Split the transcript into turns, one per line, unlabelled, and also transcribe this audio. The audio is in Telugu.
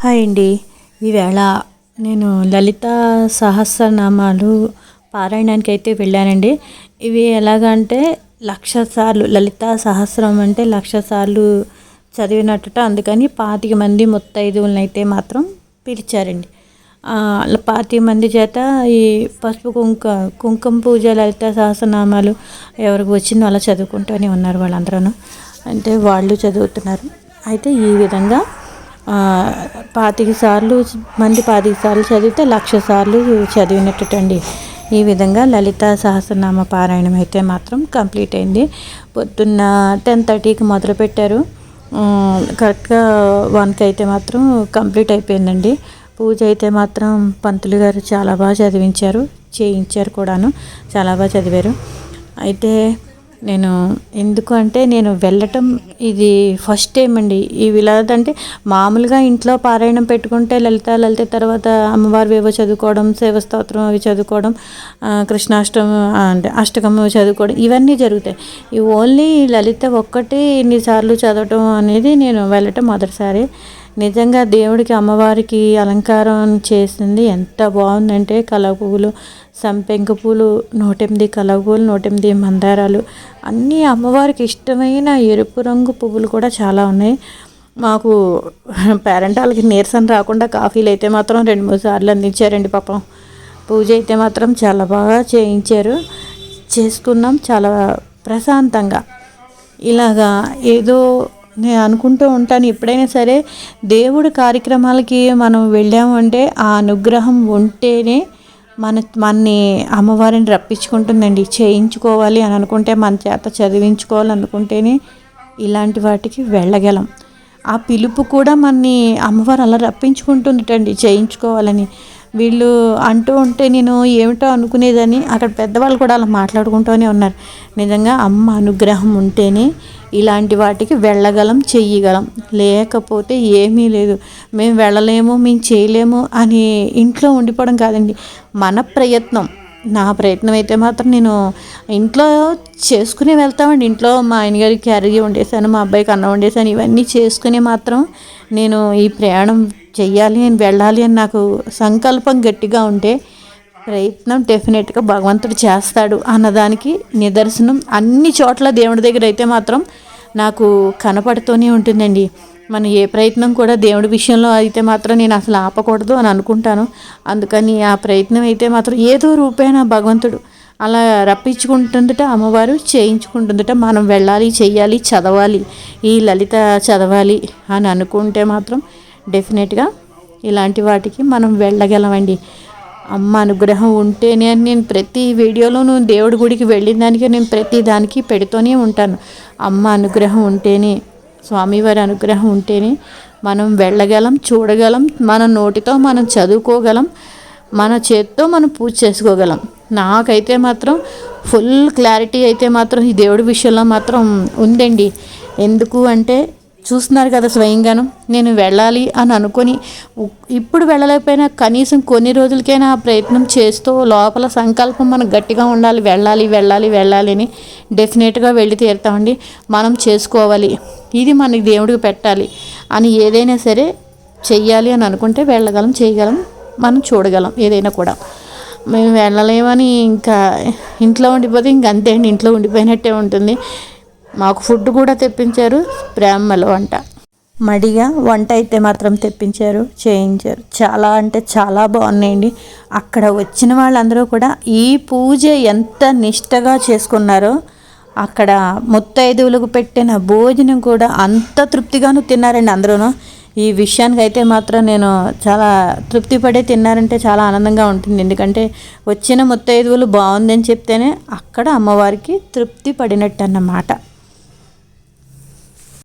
హాయ్ అండి. ఈవేళ నేను లలిత సహస్రనామాలు పారాయణానికి అయితే వెళ్ళానండి. ఇవి ఎలాగంటే లక్ష సార్లు లలిత సహస్రం అంటే లక్ష సార్లు చదివినట్టుట అందుకని పాతిక మంది ముత్తైదువులను అయితే మాత్రం పిలిచారండి. పాతిక మంది చేత ఈ పసుపు కుంక కుంకుమ పూజ లలిత సహస్రనామాలు ఎవరికి వచ్చిందో అలా చదువుకుంటూనే ఉన్నారు వాళ్ళందరూ అంటే వాళ్ళు చదువుతున్నారు. అయితే ఈ విధంగా పాతిక సార్లు మంది పాతిక సార్లు చదివితే లక్ష సార్లు చదివినట్టండి ఈ విధంగా లలిత సహస్రనామ పారాయణం అయితే మాత్రం కంప్లీట్ అయింది. పొద్దున్న టెన్ థర్టీకి మొదలుపెట్టారు. కరెక్ట్గా వన్కి అయితే మాత్రం కంప్లీట్ అయిపోయిందండి. పూజ అయితే మాత్రం పంతులు గారు చాలా బాగా చదివించారు చేయించారు కూడాను. చాలా బాగా చదివారు. అయితే నేను ఎందుకు అంటే నేను వెళ్ళటం ఇది ఫస్ట్ టైం అండి. ఈ విలాద అంటే మామూలుగా ఇంట్లో పారాయణం పెట్టుకుంటే లలిత లలిత తర్వాత అమ్మవారి వేవో చదువుకోవడం శివస్తోత్రం అవి చదువుకోవడం కృష్ణాష్టమి అంటే అష్టకం చదువుకోవడం ఇవన్నీ జరుగుతాయి. ఈ ఓన్లీ లలిత ఒక్కటి ఇన్నిసార్లు చదవటం అనేది నేను వెళ్ళటం మొదటిసారి. నిజంగా దేవుడికి అమ్మవారికి అలంకారం చేసింది ఎంత బాగుందంటే కలవ పువ్వులు సంపెంగ పూలు నూటెనిమిది కలవ పూలు నూటెనిమిది మందారాలు అన్నీ అమ్మవారికి ఇష్టమైన ఎరుపు రంగు పువ్వులు కూడా చాలా ఉన్నాయి. మాకు పేరెంట్ వాళ్ళకి నీరసం రాకుండా కాఫీలు అయితే మాత్రం రెండు మూడు సార్లు అందించారండి పాపం పూజ అయితే మాత్రం చాలా బాగా చేయించారు. చేసుకున్నాం చాలా ప్రశాంతంగా. ఇలాగా ఏదో నేను అనుకుంటూ ఉంటాను ఎప్పుడైనా సరే దేవుడి కార్యక్రమాలకి మనం వెళ్ళాము అంటే ఆ అనుగ్రహం ఉంటేనే మన మనని అమ్మవారిని రప్పించుకుంటుందండి. చేయించుకోవాలి అని అనుకుంటే మన చేత చదివించుకోవాలనుకుంటేనే ఇలాంటి వాటికి వెళ్ళగలం. ఆ పిలుపు కూడా మనని అమ్మవారు అలా రప్పించుకుంటుందటండి చేయించుకోవాలని. వీళ్ళు అంటూ ఉంటే నేను ఏమిటో అనుకునేదని అక్కడ పెద్దవాళ్ళు కూడా అలా మాట్లాడుకుంటూనే ఉన్నారు. నిజంగా అమ్మ అనుగ్రహం ఉంటేనే ఇలాంటి వాటికి వెళ్ళగలం చెయ్యగలం. లేకపోతే ఏమీ లేదు. మేము వెళ్ళలేము మేము చేయలేము అని ఇంట్లో ఉండిపోవడం కాదండి. మన ప్రయత్నం. నా ప్రయత్నం అయితే మాత్రం నేను ఇంట్లో చేసుకుని వెళ్తామండి. ఇంట్లో మా ఆయనగారికి క్యారీ వండేసాను మా అబ్బాయికి అన్నం వండేసాను ఇవన్నీ చేసుకుని మాత్రం నేను ఈ ప్రయాణం చెయ్యాలి అని వెళ్ళాలి అని నాకు సంకల్పం గట్టిగా ఉంటే ప్రయత్నం డెఫినెట్గా భగవంతుడు చేస్తాడు అన్నదానికి నిదర్శనం అన్ని చోట్ల దేవుడి దగ్గర అయితే మాత్రం నాకు కనపడుతూనే ఉంటుందండి. మనం ఏ ప్రయత్నం కూడా దేవుడి విషయంలో అయితే మాత్రం నేను అసలు ఆపకూడదు అని అనుకుంటాను. అందుకని ఆ ప్రయత్నం అయితే మాత్రం ఏదో రూపేణ భగవంతుడు అలా రప్పించుకుంటుందట అమ్మవారు చేయించుకుంటుందట మనం వెళ్ళాలి చేయాలి చదవాలి ఈ లలిత చదవాలి అని అనుకుంటే మాత్రం డెఫినెట్గా ఇలాంటి వాటికి మనం వెళ్ళగలమండి. అమ్మ అనుగ్రహం ఉంటేనే అని నేను ప్రతి వీడియోలోనూ దేవుడి గుడికి వెళ్ళిన దానికి నేను ప్రతి దానికి పెడుతూనే ఉంటాను. అమ్మ అనుగ్రహం ఉంటేనే స్వామివారి అనుగ్రహం ఉంటేనే మనం వెళ్ళగలం చూడగలం మన నోటితో మనం చదువుకోగలం మన చేత్తో మనం పూజ చేసుకోగలం. నాకైతే మాత్రం ఫుల్ క్లారిటీ అయితే మాత్రం ఈ దేవుడి విషయంలో మాత్రం ఉందండి. ఎందుకు అంటే చూస్తున్నారు కదా స్వయంగాను. నేను వెళ్ళాలి అని అనుకొని ఇప్పుడు వెళ్ళలేకపోయినా కనీసం కొన్ని రోజులకైనా ఆ ప్రయత్నం చేస్తూ లోపల సంకల్పం మనం గట్టిగా ఉండాలి. వెళ్ళాలి వెళ్ళాలి వెళ్ళాలి అని డెఫినెట్గా వెళ్ళి తీరుతామండి. మనం చేసుకోవాలి. ఇది మనకి దేవుడికి పెట్టాలి అని ఏదైనా సరే చెయ్యాలి అని అనుకుంటే వెళ్ళగలం చేయగలం మనం చూడగలం ఏదైనా కూడా. మేము వెళ్ళలేమని ఇంకా ఇంట్లో ఉండిపోతే ఇంక అంతే అండి. ఇంట్లో ఉండిపోయినట్టే ఉంటుంది. మాకు ఫుడ్ కూడా తెప్పించారు ప్రేమలో వంట. మడిగా వంట అయితే మాత్రం తెప్పించారు చేయించారు. చాలా అంటే చాలా బాగున్నాయండి. అక్కడ వచ్చిన వాళ్ళందరూ కూడా ఈ పూజ ఎంత నిష్టగా చేసుకున్నారో అక్కడ ముత్తైదువులకు పెట్టిన భోజనం కూడా అంత తృప్తిగాను తిన్నారండి అందరూను. ఈ విషయానికి అయితే మాత్రం నేను చాలా తృప్తి పడే తిన్నారంటే చాలా ఆనందంగా ఉంటుంది. ఎందుకంటే వచ్చిన ముత్తైదువులు బాగుందని చెప్తేనే అక్కడ అమ్మవారికి తృప్తి పడినట్టు అన్నమాట